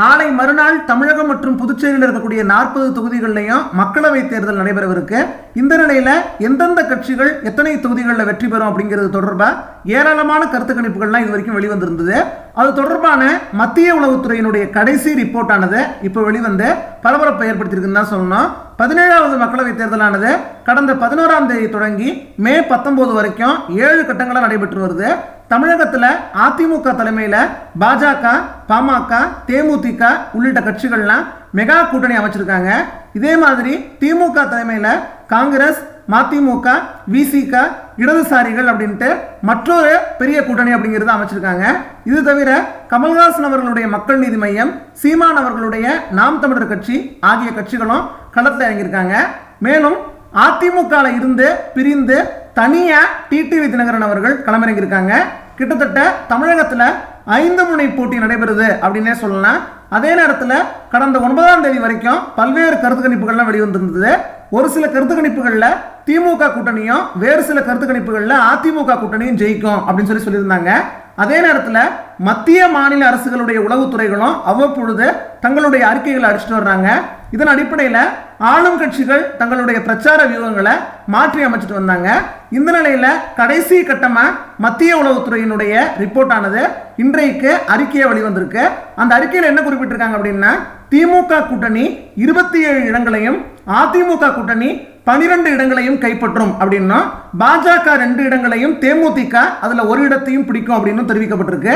நாளை மறுநாள் தமிழகம் மற்றும் புதுச்சேரியில் இருக்கக்கூடிய நாற்பது தொகுதிகள்லையும் மக்களவை தேர்தல் நடைபெறவிருக்கு. இந்த நிலையில் எந்தெந்த கட்சிகள் எத்தனை தொகுதிகளில் வெற்றி பெறும் அப்படிங்கிறது தொடர்பாக ஏராளமான கருத்து கணிப்புகள்லாம் இது வரைக்கும் வெளிவந்திருந்தது. அது தொடர்பான மத்திய உளவுத்துறையினுடைய கடைசி ரிப்போர்ட் ஆனது இப்போ வெளிவந்து பரபரப்பை ஏற்படுத்தியிருக்குன்னு தான் சொல்லணும். பதினேழாவது மக்களவை தேர்தலானது கடந்த பதினோராம் தேதி தொடங்கி மே பத்தொன்பது வரைக்கும் ஏழு கட்டங்களாக நடைபெற்று வருது. தமிழகத்தில் அதிமுக தலைமையில் பாஜக பாமக தேமுதிக உள்ளிட்ட கட்சிகள்லாம் மெகா கூட்டணி அமைச்சிருக்காங்க. இதே மாதிரி திமுக தலைமையில் காங்கிரஸ் மதிமுக விசிக இடதுசாரிகள் அப்படின்ட்டு மற்றொரு பெரிய கூட்டணி அப்படிங்கிறது அமைச்சிருக்காங்க. இது தவிர கமல்ஹாசன் அவர்களுடைய மக்கள் நீதி மையம் சீமான் அவர்களுடைய நாம் தமிழர் கட்சி ஆகிய கட்சிகளும் களத்தில் இறங்கியிருக்காங்க. மேலும் அதிமுகவில் இருந்து பிரிந்து தனியாக டிடிவி தினகரன் அவர்கள் களமிறங்கியிருக்காங்க. கிட்டத்தட்ட தமிழகத்தில் ஐந்து முனை போட்டி நடைபெறுது அப்படின்னே சொல்லலாம். அதே நேரத்தில் கடந்த ஒன்பதாம் தேதி வரைக்கும் பல்வேறு கருத்து கணிப்புகள்லாம் வெளிவந்திருந்தது. ஒரு சில கருத்து கணிப்புகளில் திமுக கூட்டணியும் வேறு சில கருத்து கணிப்புகளில் அதிமுக கூட்டணியும் ஜெயிக்கும் அப்படின்னு சொல்லி சொல்லியிருந்தாங்க. அதே நேரத்தில் மத்திய மாநில அரசுகளுடைய உளவுத்துறைகளும் அவ்வப்பொழுது தங்களுடைய அறிக்கைகளை அடிச்சுட்டு வர்றாங்க. இதன் அடிப்படையில் ஆளும் கட்சிகள் தங்களுடைய பிரச்சார வியூகங்களை மாற்றி அமைச்சிட்டு வந்தாங்க. இந்த நிலையில் கடைசி கட்டமாக மத்திய உளவுத்துறையினுடைய ரிப்போர்ட் ஆனது இன்றைக்கு அறிக்கையை வெளிவந்திருக்கு. அந்த அறிக்கையில் என்ன குறிப்பிட்டிருக்காங்க அப்படின்னா திமுக கூட்டணி இருபத்தி ஏழு இடங்களையும் அதிமுக கூட்டணி பனிரெண்டு இடங்களையும் கைப்பற்றும் அப்படின்னா பாஜக ரெண்டு இடங்களையும் தேமுதிக அதில் ஒரு இடத்தையும் பிடிக்கும் அப்படின்னு தெரிவிக்கப்பட்டிருக்கு.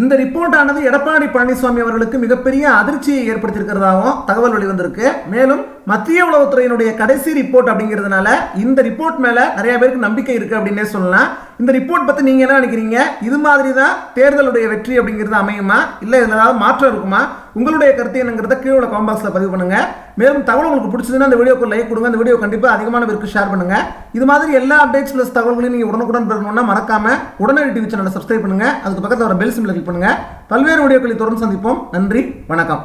இந்த ரிப்போர்ட் ஆனது எடப்பாடி பழனிசாமி அவர்களுக்கு மிகப்பெரிய அதிர்ச்சியை ஏற்படுத்தியிருக்கிறதாகவும் தகவல் வெளிவந்திருக்கு. மேலும் மத்திய உளவுத்துறையினுடைய கடைசி ரிப்போர்ட் அப்படிங்கிறதுனால இந்த ரிப்போர்ட் மேல நிறைய பேருக்கு நம்பிக்கை இருக்கு அப்படின்னே சொல்லலாம். இந்த ரிப்போர்ட் பத்தி நீங்க என்ன நினைக்கிறீங்க? இது மாதிரி தான் தேர்தலுடைய வெற்றி அப்படிங்கிறது அமையுமா? இல்ல இதுல ஏதாவது மாற்றம் இருக்குமா? உங்களுடைய கருத்து என்னங்கிறத கீழே உள்ள comment பதிவு பண்ணுங்க. மேலும் தகவல் உங்களுக்கு பிடிச்சதுன்னா அந்த வீடியோக்கு லைக் கொடுங்க. அந்த வீடியோ கண்டிப்பா அதிகமான பேருக்கு ஷேர் பண்ணுங்க. இது மாதிரி எல்லா அப்டேட்ஸ் ப்ளஸ் தகவல்களையும் நீங்க உடனுக்குடன் பெறணும்னா மறக்காம உடனடி டிவி சேனலை சப்ஸ்கிரைப் பண்ணுங்க. அதுக்கு பக்கத்தில் வர பெல் சிம்பிள் கிளிக் பண்ணுங்க. பல்வேறு வீடியோக்களை தொடர்ந்து சந்திப்போம். நன்றி. வணக்கம்.